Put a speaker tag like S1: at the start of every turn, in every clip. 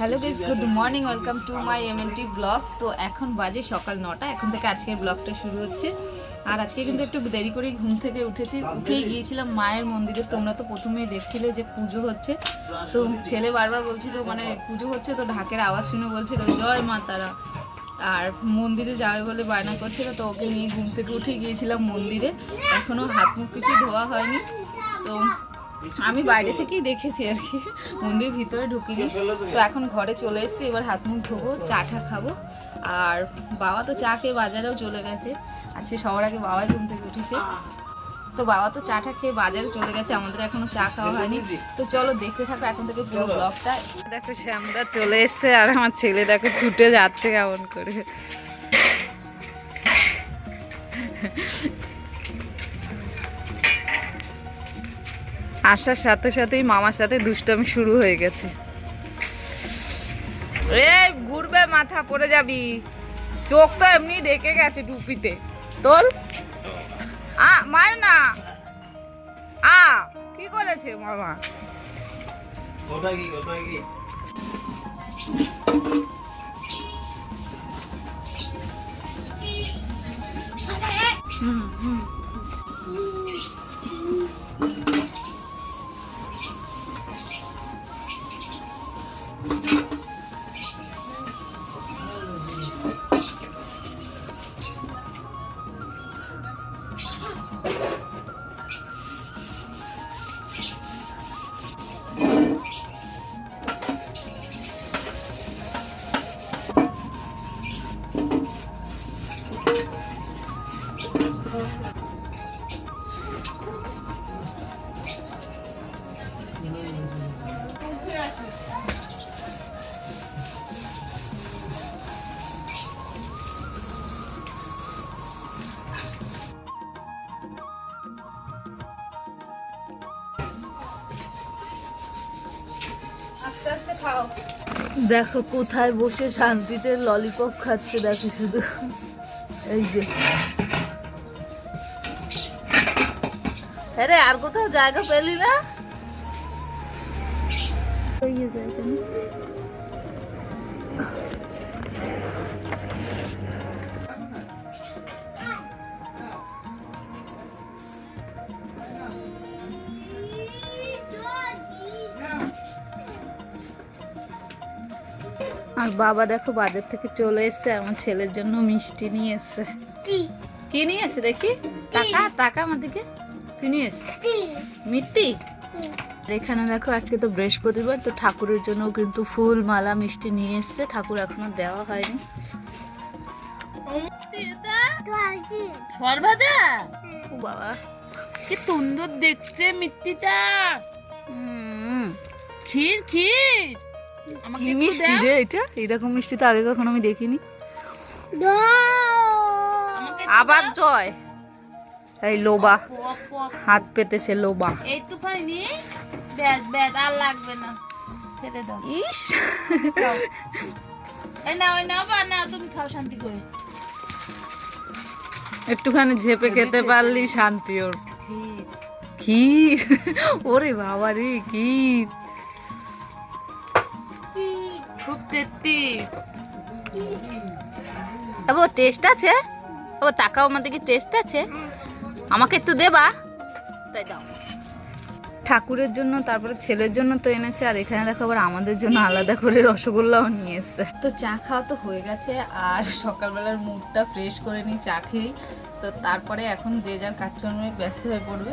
S1: Hello guys good morning welcome to my MNT blog তো এখন বাজে সকাল নটা, এখন থেকে আজকের ব্লগটা শুরু হচ্ছে। আর আজকে কিন্তু একটু দেরি করে ঘুম থেকে উঠেছি। উঠেই গিয়েছিলাম মায়ের মন্দিরে, তোমরা তো প্রথমেই দেখছিলে যে পুজো হচ্ছে। তো ছেলে বারবার বলছিল মানে পুজো হচ্ছে তো ঢাকের আওয়াজ শুনে বলছিল জয় মা তারা। আর মন্দিরে যাবে বলে বায়না করছিল, তো ওকে নিয়ে ঘুম থেকে উঠে গিয়েছিলাম মন্দিরে। এখনও হাত মুখ কিছু ধোয়া হয়নি। তো আমি বাইরে থেকেই দেখেছি আর কি। মন্দির ভিতরে ঢুকিনি। তো এখন ঘরে চলে এসেছি এবার হাত মুখ ধোবো চাটা খাব। আর বাবা তো চা খেয়ে বাজারেও চলে গেছে। আজকে সবার আগে বাবাই ঘুম থেকে উঠেছে। তো বাবা তো চা চাটা খেয়ে বাজারে চলে গেছে আমাদের এখনও চা খাওয়া হয়নি। তো চলো দেখতে থাকো এখন থেকে পুরো ব্লগটা। দেখো শ্যামদা চলে এসছে আর আমার ছেলে দেখো ছুটে যাচ্ছে কেমন করে। আসার সাথে সাথেই মামার সাথে দুষ্টামি শুরু হয়ে গেছে। রে ঘুরবে মাথা পড়ে যাবি। চোখ তো এমনি ডেকে গেছে টুপিতে। তোল আ মায় না। আ কি করেছে মামা?
S2: ওটা কি ওটা কি
S1: আস্তে আস্তে
S3: দেখো কোথায় বসে শান্তিতে ললিপপ খাচ্ছে দেখো শুধু। এই যে। আরে আর কোথাও জায়গা পেলি না? আর বাবা দেখো বাজার থেকে চলে এসছে আমার ছেলের জন্য মিষ্টি নিয়ে এসছে। কি? নিয়ে এসছে দেখি? টাকা টাকা আমাদেরকে কি নিয়ে এসছে? মিষ্টি? এখানে দেখো আজকে তো বৃহস্পতিবার তো ঠাকুরের জন্য কিন্তু ফুল মালা মিষ্টি নিয়ে এসছে। ঠাকুর এখনও দেওয়া হয়নি। ও বাবা কি সুন্দর দেখতে হুম। ক্ষীর ক্ষীর।
S1: কি মিষ্টি রে এটা? এরকম মিষ্টি তো আগে কখনো আমি দেখিনি। আবার জয়। এই লোবা। হাত পেতেছে লোবা।
S3: ব্যাস ব্যাস আর লাগবে না। ছেড়ে দাও।
S1: ইস।
S3: এই নাও এই নাও বা না তুমি খাও শান্তি করে।
S1: একটুখানি ঝেপে খেতে পারলি শান্তি ওর।
S3: ক্ষীর।
S1: ওরে বাবা রে ক্ষীর। ও টেস্ট আছে। ও টাকাও আমাদের টেস্ট আছে। আমাকে একটু দেবা? তাই দাও। ঠাকুরের জন্য, তারপরে ছেলের জন্য তো এনেছে, আর এখানে দেখো আবার আমাদের জন্য আলাদা করে রসগোল্লাও নিয়ে এসছে। তো চা খাওয়া তো হয়ে গেছে, আর সকালবেলার মুডটা ফ্রেশ করে নিই চা খেয়েই। তো তারপরে এখন যে যার কাজকর্মে ব্যস্ত হয়ে পড়বে।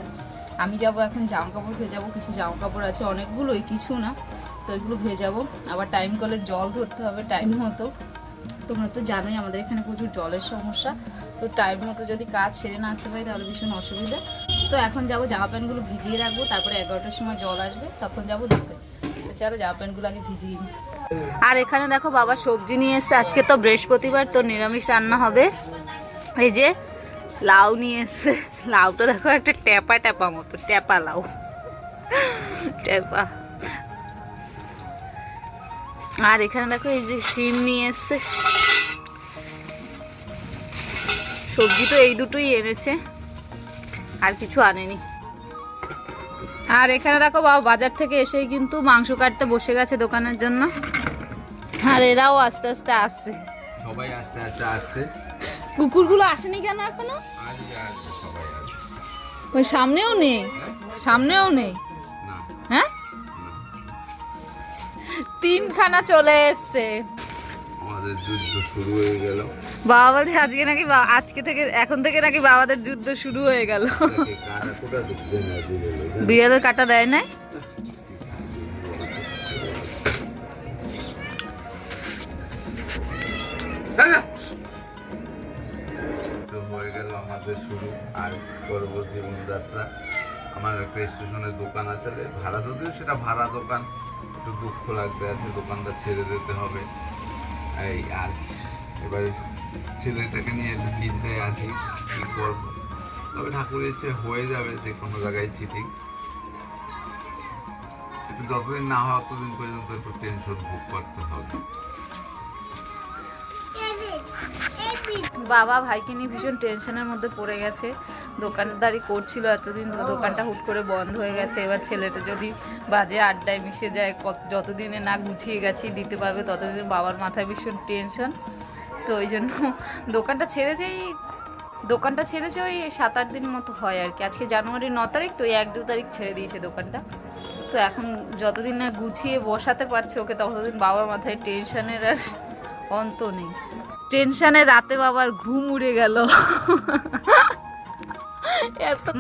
S1: আমি যাব এখন জামা কাপড় খেয়ে যাব, কিছু জামা কাপড় আছে অনেকগুলোই, কিছু না। তো এগুলো ভেজাবো আবার টাইম কলে জল ধরতে হবে টাইম মতো। তোমরা তো জানোই আমাদের এখানে প্রচুর জলের সমস্যা। তো টাইম মতো যদি কাজ সেরে না আসতে পারি তাহলে ভীষণ অসুবিধা। তো এখন যাব জামা প্যান্টগুলো ভিজিয়ে রাখব, তারপরে এগারোটার সময় জল আসবে, তখন যাব দেখতে তো চলো জামা প্যান্টগুলো আগে ভিজিয়ে নিই আর এখানে দেখো বাবা সবজি নিয়ে এসছে, আজকে তো বৃহস্পতিবার, তো নিরামিষ রান্না হবে। এই যে লাউ নিয়ে এসছে। লাউটা দেখো একটা ট্যাপা ট্যাপা মতো, ট্যাপা লাউ। ট্যাপা। আর এখানে দেখো এই যে শিম নিয়ে এসছে। সবজি তো এই দুটোই এনেছে আর কিছু আনেনি। আর এখানে দেখো বাবা বাজার থেকে এসেই কিন্তু মাংস কাটতে বসে গেছে দোকানের জন্য। আর এরাও আস্তে আস্তে আসছে।
S4: সবাই আস্তে আস্তে আসছে।
S1: কুকুরগুলো আসেনি কেন
S4: এখনও?
S1: ওই সামনেও নেই সামনেও নেই। তিনখানা চলে এসছে।
S4: আমাদের যুদ্ধ শুরু হয়ে গেল।
S1: বাবা বলছে আজকে নাকি আজকে থেকে এখন থেকে নাকি বাবাদের যুদ্ধ শুরু হয়ে গেল।
S4: কোটা না
S1: বিড়ালের দেয়
S4: তো হয়ে গেল আমাদের শুরু। আর আমার একটা স্টেশনের দোকান আছে ভাড়া যদিও সেটা ভাড়া দোকান। একটু দুঃখ লাগবে আছে দোকানটা ছেড়ে দিতে হবে। এই আর এবারে ছেলেটাকে নিয়ে একটু চিন্তায় আছি করব? তবে ঠাকুরের ইচ্ছে হয়ে যাবে যে কোনো জায়গায় চিঠি যতদিন না হয় ততদিন পর্যন্ত একটু টেনশন ভোগ করতে হবে।
S1: বাবা, ভাইকে নিয়ে ভীষণ টেনশনের মধ্যে পড়ে গেছে। দোকানদারি করছিল এতদিন দোকানটা হুট করে বন্ধ হয়ে গেছে। এবার ছেলেটা যদি বাজে আড্ডায় মিশে যায়, কত যতদিনে না গুছিয়ে গেছি, দিতে পারবে ততদিন বাবার মাথায় ভীষণ টেনশন তো ওই জন্য দোকানটা ছেড়েছেই, দোকানটা ছেড়েছে ওই সাত আট দিন মতো হয় আর কি। আজকে জানুয়ারি ন তারিখ, তো এক দু তারিখ ছেড়ে দিয়েছে দোকানটা। তো এখন যতদিন না গুছিয়ে বসাতে পারছে ওকে, ততদিন বাবার মাথায় টেনশনের আর অন্ত নেই। টেনশনে রাতে বাবার ঘুম উড়ে গেল।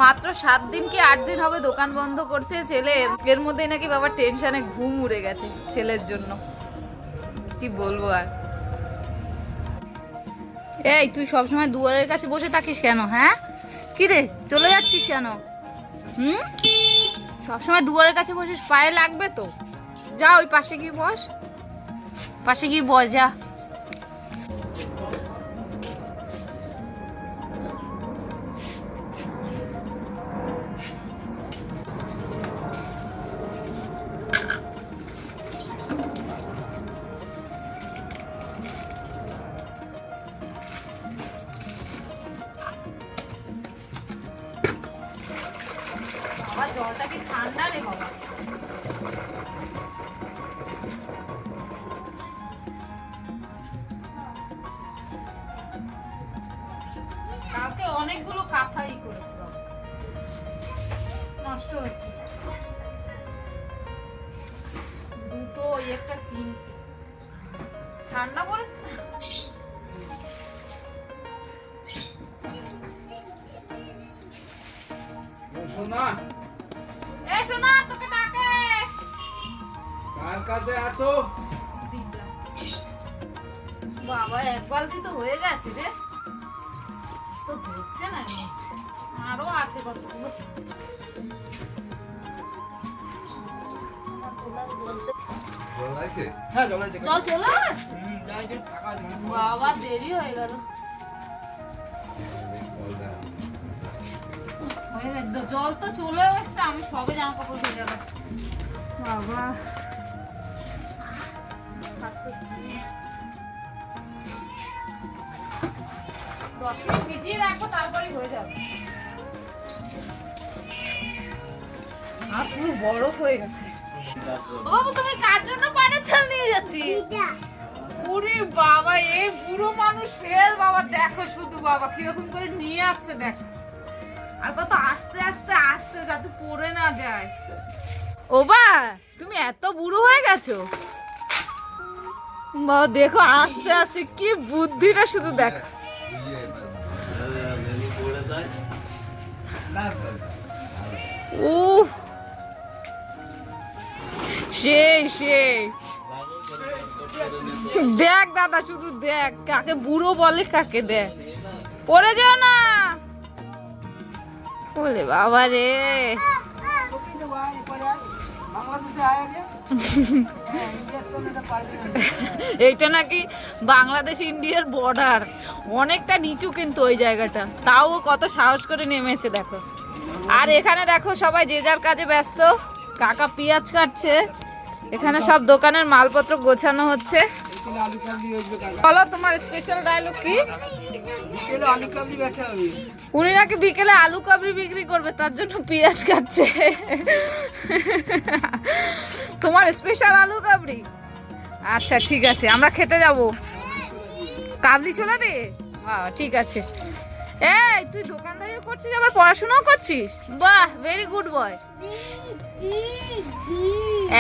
S1: মাত্র সাত দিন কি আট দিন হবে দোকান বন্ধ করছে, ছেলে, এর মধ্যেই নাকি বাবার টেনশনে ঘুম উড়ে গেছে ছেলের জন্য। কি বলব আর? এই, তুই সবসময় দুয়ারের কাছে বসে থাকিস কেন হ্যাঁ? কি রে, চলে যাচ্ছিস কেন? হুম? সবসময় দুয়ারের কাছে বসিস, পায়ে লাগবে তো? যা, ওই পাশে গিয়ে বস। পাশে গিয়ে বস, যা। নষ্ট হচ্ছে। দুটো ওই একটা তিনটে ঠান্ডা পড়েছে না? এ শোনা তোকে ডাকে।
S4: কার কাছে আছো?
S1: বাবা এক বালতি তো হয়ে গেছে রে। তো হচ্ছে না আরও আছে কতগুলো?
S4: আছে?
S2: হ্যাঁ জল
S1: চলে আসছে। বাবা দেরি হয়ে গেল। গেছে জল তো চলে এসছে আমি সবে জামা কাপড় ধুয়ে গেলাম বাবা। দশ মিনিট ভিজিয়ে রাখো তারপরে হয়ে যাবে। আর পুরো বরফ হয়ে গেছে। বাবু তুমি কার জন্য পানের নিয়ে যাচ্ছি? ওরে বাবা এই বুড়ো মানুষ ফেল বাবা দেখো শুধু বাবা কীরকম করে নিয়ে আসছে দেখো। আর কত আস্তে আস্তে আসছে যাতে পড়ে না যায়। ও বা তুমি এত বুড়ো হয়ে গেছো। বাবা দেখো আস্তে আস্তে কি বুদ্ধিটা শুধু দেখো। ও সেই সেই। দেখ দাদা, শুধু দেখ। কাকে বুড়ো বলে, কাকে দেখ। পড়ে যেও না। বলে বাবা রে। এইটা নাকি বাংলাদেশ ইন্ডিয়ার বর্ডার। অনেকটা নিচু কিন্তু ওই জায়গাটা। তাও কত সাহস করে নেমেছে, দেখো। আর এখানে দেখো সবাই যে যার কাজে ব্যস্ত। কাকা পেঁয়াজ কাটছে। এখানে সব দোকানের মালপত্র গোছানো হচ্ছে। বলো, তোমার স্পেশাল ডায়লগ কি? উনি নাকি বিকেলে আলু কাবড়ি বিক্রি করবে, তার জন্য পেঁয়াজ কাটছে। তোমার স্পেশাল আলু কাবড়ি আচ্ছা ঠিক আছে, আমরা খেতে যাব। কাবলি ছোলা দে? ঠিক আছে। এই, তুই দোকানদারিও করছিস, আবার পড়াশোনাও করছিস? বাহ ভেরি গুড বয়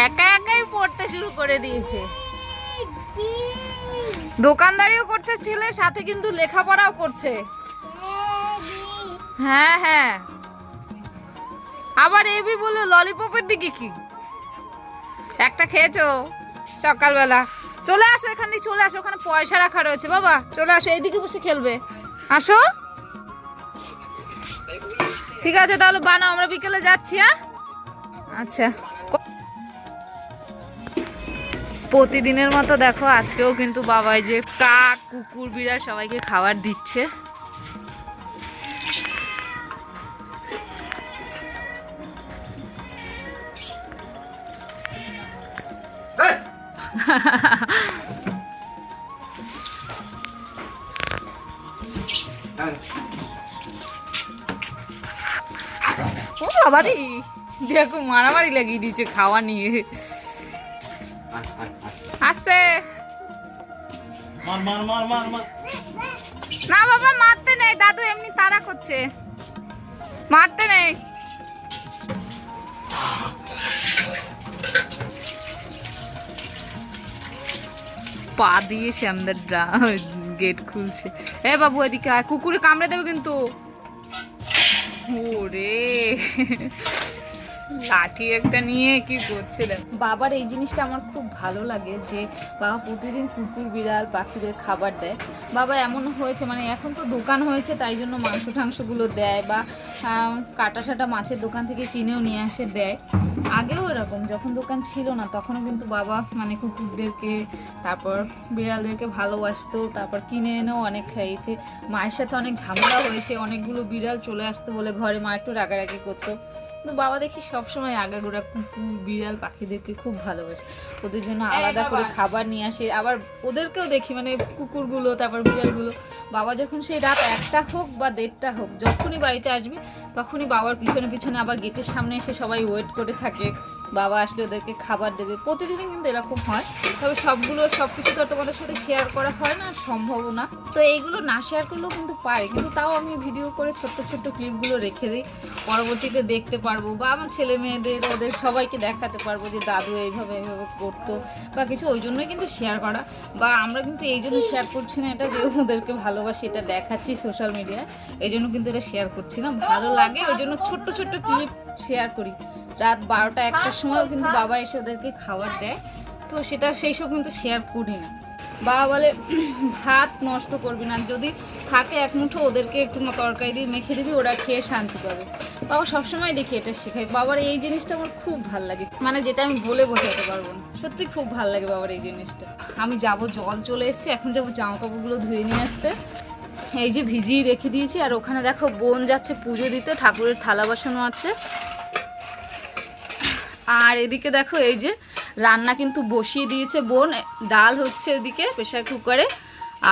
S1: একা একাই পড়তে শুরু করে দিয়েছে। দোকানদারিও করছে ছেলে সাথে কিন্তু লেখাপড়াও করছে। হ্যাঁ হ্যাঁ। আবার এবি বলে ললিপপের দিকে কি? একটা খেয়েছো সকালবেলা? চলে আসো এখান দিয়ে, চলে আসো। ওখানে পয়সা রাখা রয়েছে, বাবা। চলে আসো, এইদিকে বসে খেলবে। আসো। ঠিক আছে, তাহলে বানাও, আমরা বিকেলে যাচ্ছি হ্যাঁ? আচ্ছা। প্রতিদিনের মতো দেখো আজকেও কিন্তু বাবাই যে কাক কুকুর বিড়াল সবাইকে খাবার দিচ্ছে। ও বাবারি। দেখো মারামারি লাগিয়ে দিয়েছে খাওয়া নিয়ে। আসতে। না বাবা মারতে নেই। দাদু এমনি তাড়া করছে। মারতে নেই। পা দিয়ে শ্যামদার গেট খুলছে। এ বাবু এদিকে কুকুরে কামড়ে দেবে কিন্তু। ওরে। লাঠি একটা নিয়ে কি করছিলেন? বাবার এই জিনিসটা আমার খুব ভালো লাগে যে বাবা প্রতিদিন কুকুর বিড়াল, পাখিদের খাবার দেয়। বাবা এমন হয়েছে মানে এখন তো দোকান হয়েছে, তাই জন্য মাংস টাংসগুলো দেয় বা কাটা সাটা মাছের দোকান থেকে কিনেও নিয়ে আসে, দেয়। আগেও এরকম, যখন দোকান ছিল না, তখনও কিন্তু বাবা মানে কুকুরদেরকে, তারপর বিড়ালদেরকে ভালোবাসতো, তারপর কিনে এনেও অনেক খাইয়েছে। মায়ের সাথে অনেক ঝামেলা হয়েছে, অনেকগুলো বিড়াল চলে আসতো বলে ঘরে মা একটু রাগারাগি করতো। কিন্তু বাবা দেখি সবসময় আগাগোড়া কুকুর বিড়াল পাখিদেরকে খুব ভালোবাসে। ওদের জন্য আলাদা করে খাবার নিয়ে আসে। আবার ওদেরকেও দেখি মানে কুকুরগুলো তারপর বিড়ালগুলো। বাবা যখন সেই রাত একটা হোক বা দেড়টা হোক যখনই বাড়িতে আসবে তখনই বাবার পিছনে পিছনে আবার গেটের সামনে এসে সবাই ওয়েট করে থাকে। বাবা আসলে ওদেরকে খাবার দেবে। প্রতিদিনই কিন্তু এরকম হয়। তবে সবগুলো সব কিছু তো তোমাদের সাথে শেয়ার করা হয় না সম্ভব না। তো এইগুলো না শেয়ার করলেও কিন্তু পারে। কিন্তু তাও আমি ভিডিও করে ছোট্ট ছোট্ট ক্লিপগুলো রেখে দিই। পরবর্তীতে দেখতে পারব বা আমার ছেলে মেয়েদের, ওদের সবাইকে দেখাতে পারব যে দাদু এইভাবে এইভাবে করতো বা কিছু। ওই জন্যই কিন্তু শেয়ার করা। বা আমরা কিন্তু এই জন্য শেয়ার করছি না এটা যে ওদেরকে ভালোবাসি, এটা দেখাচ্ছি সোশ্যাল মিডিয়ায় এই জন্য কিন্তু এটা শেয়ার করছি না। ভালো লাগে, ওই জন্য ছোট্ট ছোট্ট ক্লিপ শেয়ার করি। রাত বারোটা একটার সময়ও কিন্তু বাবা এসে ওদেরকে খাবার দেয়। তো সেটা সেই সব কিন্তু শেয়ার করি না। বাবা বলে ভাত নষ্ট করবি না। যদি থাকে এক মুঠো ওদেরকে একটু তরকারি দিয়ে মেখে দিবি ওরা খেয়ে শান্তি পাবে। বাবা সবসময় দেখি এটা শেখাই বাবার এই জিনিসটা আমার খুব ভালো লাগে। মানে যেটা আমি বলে বোঝাতে পারব না। সত্যি খুব ভালো লাগে বাবার এই জিনিসটা। আমি যাব জল চলে এসছে। এখন যাব জামা কাপড়গুলো ধুয়ে নিয়ে আসতে। এই যে ভিজিয়ে রেখে দিয়েছি। আর ওখানে দেখো বোন যাচ্ছে পুজো দিতে। ঠাকুরের থালা বাসনও আছে। আর এদিকে দেখো এই যে রান্না কিন্তু বসিয়ে দিয়েছে বোন, ডাল হচ্ছে এদিকে প্রেশার কুকারে,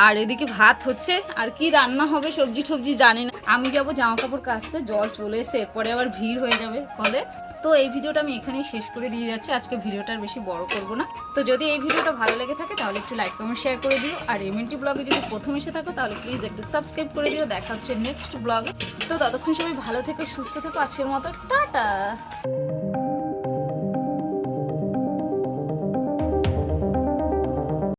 S1: আর এদিকে ভাত হচ্ছে। আর কি রান্না হবে সবজি টবজি জানি না। আমি যাব জামা কাপড় কাচতে, জল চলে এসে এরপরে আবার ভিড় হয়ে যাবে ফলে তো এই ভিডিওটা আমি এখানেই শেষ করে দিয়ে যাচ্ছি। আজকে ভিডিওটা আর বেশি বড় করব না। তো যদি এই ভিডিওটা ভালো লেগে থাকে, তাহলে একটু লাইক কমেন্ট শেয়ার করে দিও। আর এমএনটি ব্লগে যদি প্রথম এসে থাকো, তাহলে প্লিজ একটু সাবস্ক্রাইব করে দিও। দেখা হচ্ছে নেক্সট ব্লগে তো ততক্ষণ সবাই ভালো থেকো, সুস্থ থেকো। আজকের মতো, টাটা!